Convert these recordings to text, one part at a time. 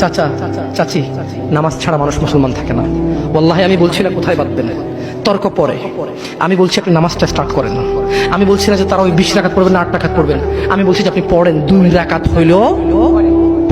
চাচা, চাচি, নামাজ ছাড়া মানুষ মুসলমান থাকে না। ওল্লাহে আমি বলছি না কোথায় বাঁধবেন তর্ক পরে। আমি বলছি আপনি নামাজটা স্টার্ট করেন। আমি বলছি না যে তারা ওই বিশ রাখাত পড়বেন না আট রাখাত পড়বেন। আমি বলছি যে আপনি পড়েন দুই রাখাত হইলেও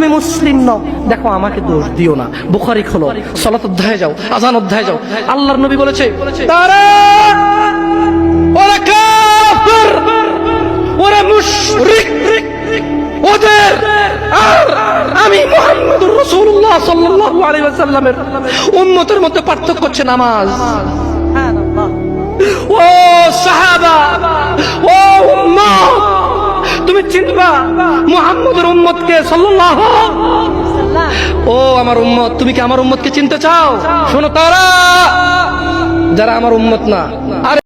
তুমি মুসলিম নও। দেখো, আমাকে দোষ দিও না। বুখারি খোলো। সলাত অধ্যায় যাও, আজান অধ্যায় যাও। আল্লাহর নবী বলেছে ওদের আর আমি মধ্যে পার্থক্য হচ্ছে নামাজ। ও সাহাবা মুহাম্মদের উম্মতকে সাল্লাহ ও আমার উম্মত, তুমি কি আমার উম্মতকে চিনতে চাও? শোনো তারা, যারা আমার উম্মত না। আরে